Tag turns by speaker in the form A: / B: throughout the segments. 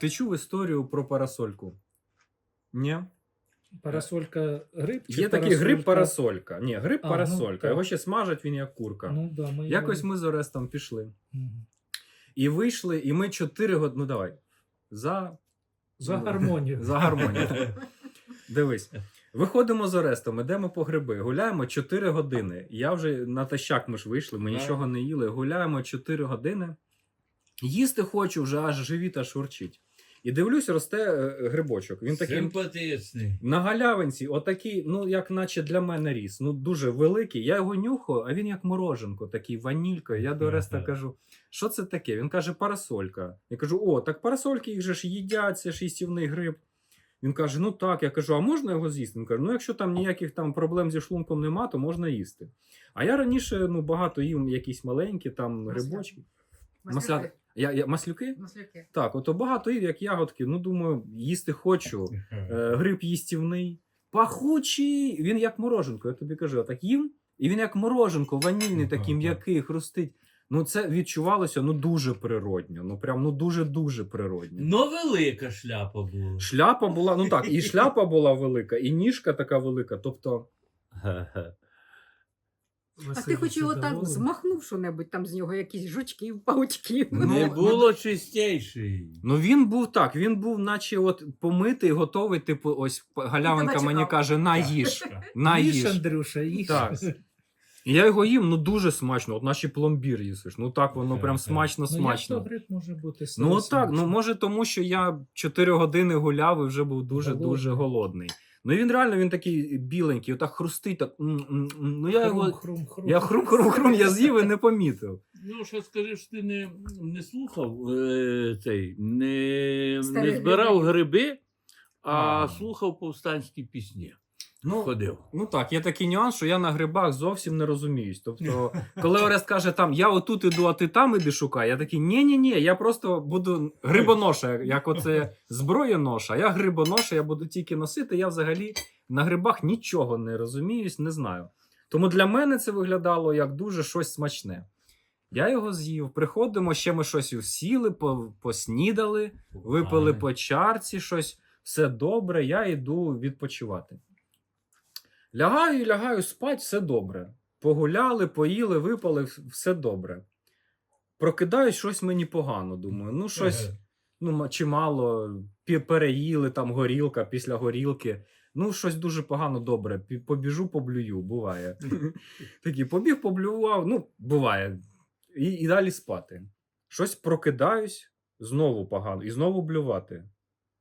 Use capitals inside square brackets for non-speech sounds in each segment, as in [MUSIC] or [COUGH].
A: ти чув історію про парасольку? Ні?
B: Парасолька гриб? чи
A: Є такий гриб
B: парасолька?
A: Ні, гриб
B: А, ну,
A: парасолька.
B: так.
A: Його ще смажать, він як курка.
B: Ну, да, ми
A: Якось ми з Орестом пішли.
B: Мгм.
A: І вийшли, і ми 4 години. Ну давай. За,
B: За гармонію.
A: За гармонію. Дивись. Виходимо з Орестом, ідемо по гриби, гуляємо 4 години. Я вже натощак ми ж вийшли, ми
C: Так.
A: нічого не їли. Гуляємо 4 години. Їсти хочу, вже аж живіт аж урчить. І дивлюсь, росте е, грибочок. Він такий
C: Симпатичний.
A: на галявинці, отакий, ну як наче для мене ріс. Ну дуже великий. Я його нюхаю, а він як мороженко, такий ванількою. Я до
C: Ага.
A: кажу, що це таке? Він каже, парасолька. Я кажу: о, так парасольки їх же ж їдять, це ж їстівний гриб. Він каже: ну так, я кажу, а можна його з'їсти? Він каже, ну якщо там ніяких там проблем зі шлунком нема, то можна їсти. А я раніше ну, багато їв якісь маленькі там грибочки.
D: Маслюки.
A: Масля... Я, я, маслюки?
D: Маслюки.
A: Так, ото багато їв, як ягодки. Ну, думаю, їсти хочу. Е, гриб їстівний, пахучий. Він як мороженко, я тобі кажу, так їм, і він як мороженко, ванільний, такий м'який, хрустить. Ну, це відчувалося ну дуже природньо. Ну прям ну дуже-дуже природньо.
C: Ну, велика шляпа була.
A: Шляпа була, ну так, і [LAUGHS] шляпа була велика, і ніжка така велика. Тобто,
D: А ти хоч його так змахнув що-небудь там з нього, якісь жучків, паучків.
A: Ну,
C: Не
A: ну,
C: було чистейший.
A: ну він був так, він був, наче от помитий, готовий. Типу, ось галявинка мені каже: на їж, на
B: Їж,
A: їж.
B: Андрюша, їж.
A: Так. І [LAUGHS] я його їм, ну дуже смачно, от наші пломбір їсиш. Ну так воно прям
C: Так, так.
A: смачно,
B: Ну, як то
A: смачно.
B: гриб може бути
A: Ну от так, ну
B: смачний?
A: може тому, що я 4 години гуляв і вже був дуже-дуже голодний. Ну і він реально він такий біленький, отак хрустить, так. м, м, м. Ну я його.
B: Хрум-хрум-хрум.
A: Я хрум-хрум-хрум, я з'їв і не помітив.
C: Ну, що скажи, що ти не, не слухав е, цей, не,
D: Старі
C: не збирав
D: гриби.
C: гриби, а,
A: А.
C: слухав повстанські пісні.
A: Ну,
C: Ходив.
A: ну так, є такий нюанс, що я на грибах зовсім не розуміюсь. Тобто, [LAUGHS] коли Орест каже, там я отут іду, а ти там іди шукай, я такий, ні ні ні я просто буду грибоноша, як оце зброєноша, я грибоноша, я буду тільки носити. Я взагалі на грибах нічого не розуміюсь, не знаю. Тому для мене це виглядало як дуже щось смачне. Я його з'їв, приходимо, ще ми щось усіли, по- поснідали, випили по чарці щось, все добре, я йду відпочивати. Лягаю і лягаю спать, все добре. Погуляли, поїли, випали, все добре. Прокидаюсь, щось мені погано. Думаю, ну щось ну, чимало, переїли там горілка після горілки. Ну, щось дуже погано добре. Побіжу, поблюю, буває. [LAUGHS] Такий побіг, поблював, ну, буває. І, і далі спати. Щось прокидаюсь, знову погано, і знову блювати.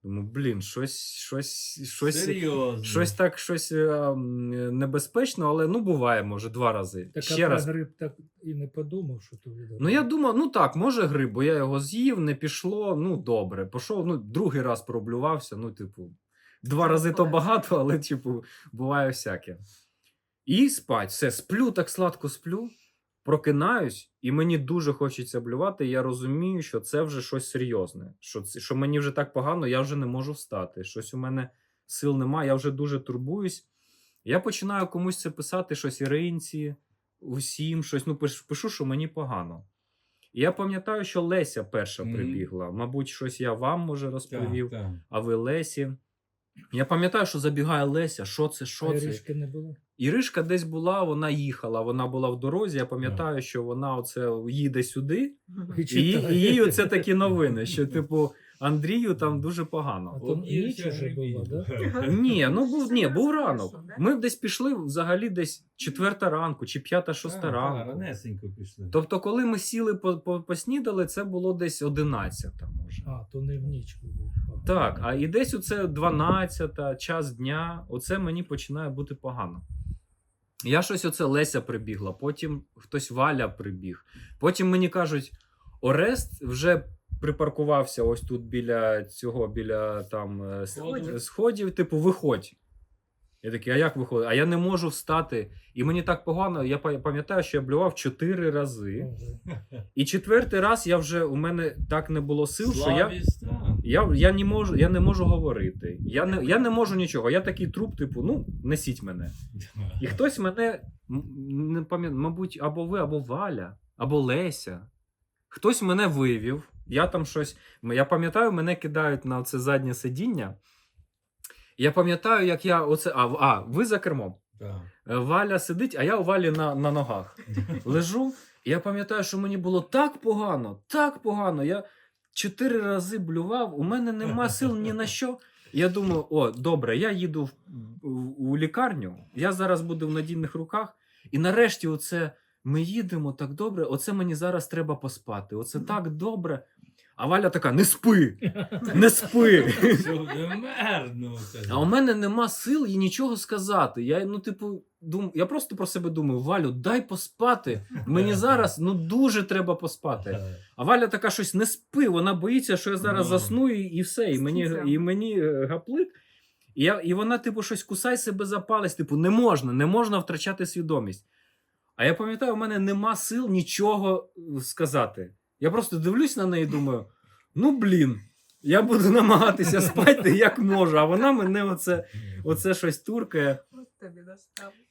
A: Думаю, блін, щось, щось, щось,
C: Серйозно.
A: щось так, щось е, м, небезпечно, але ну буває, може, два рази.
B: Так,
A: Ще
B: а
A: раз.
B: про гриб так і не подумав, що то буде.
A: Ну я думав, ну так, може гриб, бо я його з'їв, не пішло, ну добре. Пішов, ну, другий раз проблювався, ну, типу, два рази то багато, але, типу, буває всяке. І спать, все, сплю, так сладко сплю, прокинаюсь, і мені дуже хочеться блювати. І я розумію, що це вже щось серйозне. Що, це, що мені вже так погано, я вже не можу встати. Щось у мене сил немає, я вже дуже турбуюсь. Я починаю комусь це писати, щось Іринці, усім щось. Ну, пиш- пишу, що мені погано. І я пам'ятаю, що Леся перша прибігла. Мабуть, щось я вам може розповів, а ви Лесі. Я пам'ятаю, що забігає Леся, що це, що це?
B: Іришки не було.
A: Іришка десь була, вона їхала, вона була в дорозі. Я пам'ятаю, що вона оце їде сюди,
B: І
A: і їй оце такі новини, що, типу, Андрію там дуже погано.
B: А
C: Об'ївся
B: ніч уже була, да? [LAUGHS]
A: Ні, ну був ні, був ранок. Ми десь пішли взагалі десь четверта ранку чи п'ята, шоста ранку.
C: Ранесенько пішли.
A: Тобто, коли ми сіли по, по, поснідали, це було десь 11 може.
B: А, то не в ніч було.
A: Так, а і десь оце 12 час дня, оце мені починає бути погано. Я щось оце Леся прибігла, потім хтось Валя прибіг. Потім мені кажуть, Орест вже припаркувався ось тут біля цього, біля там е,
D: Сходів.
A: сходів, типу, виходь. Я такий, а як виходить? А я не можу встати. І мені так погано, я пам'ятаю, що я блював чотири рази. І четвертий раз я вже у мене так не було сил, що я. Я, я, не можу, я не можу говорити. Я не, я не можу нічого. Я такий труп, типу, ну, несіть мене. І хтось мене, не пам'ятаю, мабуть, або ви, або Валя, або Леся. Хтось мене вивів. Я там щось. Я пам'ятаю, мене кидають на це заднє сидіння. Я пам'ятаю, як я оце. А, а ви за кермом.
C: Так.
A: Е, Валя сидить, а я у Валі на, на ногах [LAUGHS] лежу. І я пам'ятаю, що мені було так погано, так погано. Я чотири рази блював, у мене нема сил ні на що. Я думаю, о, добре, я їду в, в- у лікарню, я зараз буду в надійних руках. І нарешті, оце ми їдемо так добре, оце мені зараз треба поспати. Оце так добре. А Валя така: не спи! Не спи! А у мене нема сил і нічого сказати. Я, ну, типу, дум... я просто про себе думаю: Валю, дай поспати. Мені зараз ну дуже треба поспати. А Валя така щось не спи, вона боїться, що я зараз
C: Ну.
A: засну і, і все. І мені, і мені е, гаплик. І, я, і вона, типу, щось кусай себе за палець, типу, не можна, не можна втрачати свідомість. А я пам'ятаю, у мене нема сил нічого е, сказати. Я просто дивлюсь на неї і думаю: ну блін, я буду намагатися спати як можу, а вона мене оце, оце щось туркає.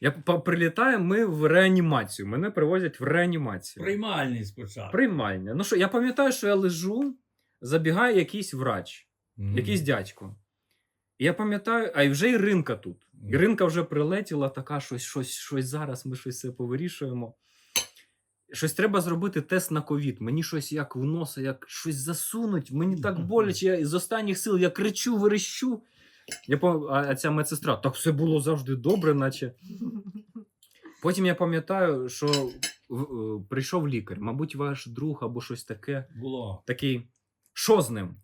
A: Я прилітаю, ми в реанімацію. Мене привозять в реанімацію.
C: Приймальний спочатку.
A: Приймальня. Ну що, я пам'ятаю, що я лежу, забігає якийсь врач,
C: Мгм.
A: якийсь дядько. І я пам'ятаю, а й вже Іринка тут.
C: Мгм.
A: Іринка вже прилетіла, така щось, щось, щось зараз, ми щось все повирішуємо. Щось треба зробити тест на ковід. Мені щось як в носа, як щось засунуть. Мені так боляче. Я з останніх сил я кричу, верещу. Я пам- а, а ця медсестра, так все було завжди добре, наче. Потім я пам'ятаю, що в- е, прийшов лікар, мабуть, ваш друг або щось таке.
C: Було.
A: Такий, що з ним?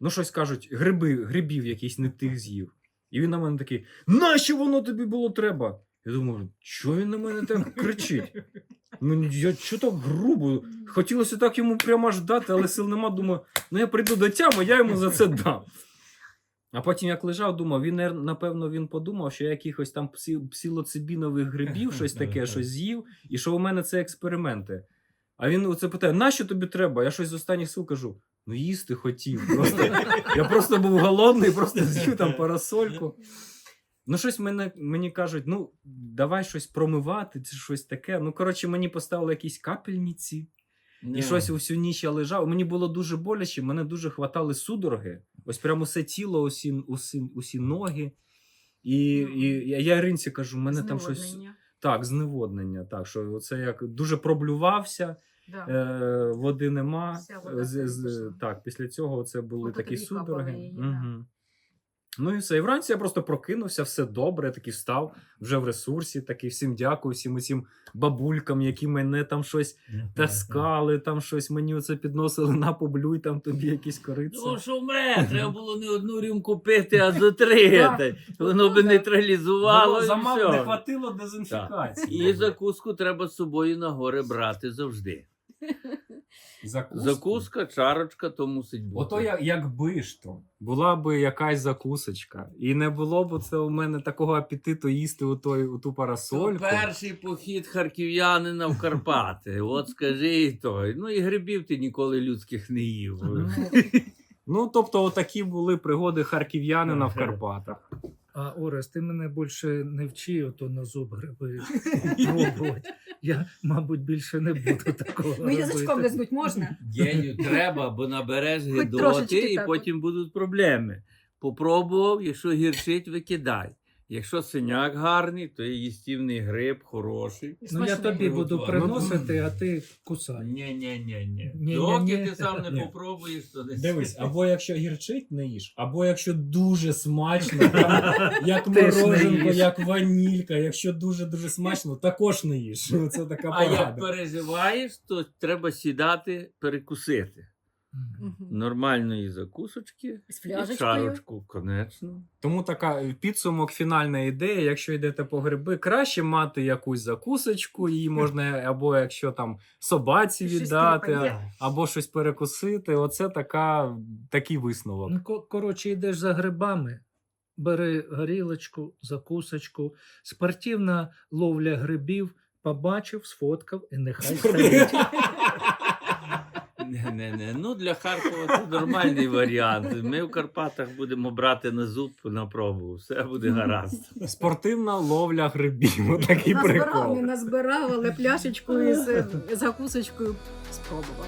A: Ну, щось кажуть, гриби, грибів якийсь не тих з'їв. І він на мене такий: нащо воно тобі було треба? Я думаю, що він на мене так [LAUGHS] кричить? Ну, я що так грубо? Хотілося так йому прямо аж дати, але сил нема. Думаю, ну я прийду до тями, я йому за це дам. А потім як лежав, думав, він, напевно, він подумав, що я якихось там псилоцибінових грибів, щось таке, щось з'їв, і що у мене це експерименти. А він оце питає: нащо тобі треба? Я щось з останніх сил кажу: ну їсти хотів. Просто, я просто був голодний, просто з'їв там парасольку. Ну, щось мене, мені кажуть, ну, давай щось промивати, чи щось таке. Ну, коротше, мені поставили якісь капельниці.
C: Ні.
A: І щось всю ніч я лежав. Мені було дуже боляче, мене дуже хватали судороги. Ось прямо все тіло, усі, усі, усі ноги. І, і я, я Іринці кажу, мене там щось.
D: Зневоднення.
A: Так, зневоднення. Так, що це як дуже проблювався,
D: Да.
A: е, води нема.
D: Вся вода
A: З, з, так, після цього це були
D: Ото
A: такі судороги.
D: її, да.
A: Ну і все. І вранці я просто прокинувся, все добре, я такий встав вже в ресурсі. Такий всім дякую, всім цим бабулькам, які мене там щось таскали, там щось мені оце підносили на поблюй, там тобі якісь кориці.
C: Ну, що вмре, треба було не одну рюмку пити, а зо три. Й Воно би нейтралізувало.
A: Замало, не хватило дезінфікації.
C: І закуску треба з собою на гори брати завжди.
A: Закуску?
C: Закуска, чарочка, то мусить бути.
A: Ото як, якби ж то була би якась закусочка, і не було б це у мене такого апетиту їсти у, той, у ту
C: То
A: парасольку.
C: перший похід харків'янина в Карпати. От скажи і той. Ну і грибів ти ніколи людських не їв.
A: Ну, Ну, тобто, отакі були пригоди харків'янина в Карпатах.
B: А Орес, ти мене більше не вчи, ото на зуб гриби. [LAUGHS] Я, мабуть, більше не буду такого.
D: Ну, язичком лизнуть можна?
C: Геню треба, бо набереш гидоти, і потім будуть проблеми. Попробував, якщо гірчить, викидай. Якщо синяк гарний, то і їстівний гриб хороший.
B: Ну, я тобі буду
C: Ну,
B: приносити, а ти кусай.
C: Ні, ні, ні, Доки ти сам не попробуєш, то не
A: Дивись, або якщо гірчить, не їж, або якщо дуже смачно, [LAUGHS] як мороженко, як ванілька, якщо дуже-дуже смачно, також не їж. Це така
C: А як переживаєш, то треба сідати, перекусити. Нормальної закусочки
D: З
C: і чарочку, конечно.
A: Тому така підсумок, фінальна ідея. Якщо йдете по гриби, краще мати якусь закусочку, її можна, або якщо там собаці
D: Щось
A: віддати, або щось перекусити. Оце така, такий висновок.
B: Ну, ко- коротше, йдеш за грибами, бери горілочку, закусочку, спортивна ловля грибів, побачив, сфоткав і нехай [LAUGHS] стоїть.
C: Не, не, не. Ну для Харкова це нормальний варіант. Ми в Карпатах будемо брати на зуб на пробу. Все буде гаразд.
A: Спортивна ловля грибів. [LAUGHS] Отакий
D: Назбирав,
A: прикол.
D: не назбирав, але пляшечку із е, закусочкою спробував.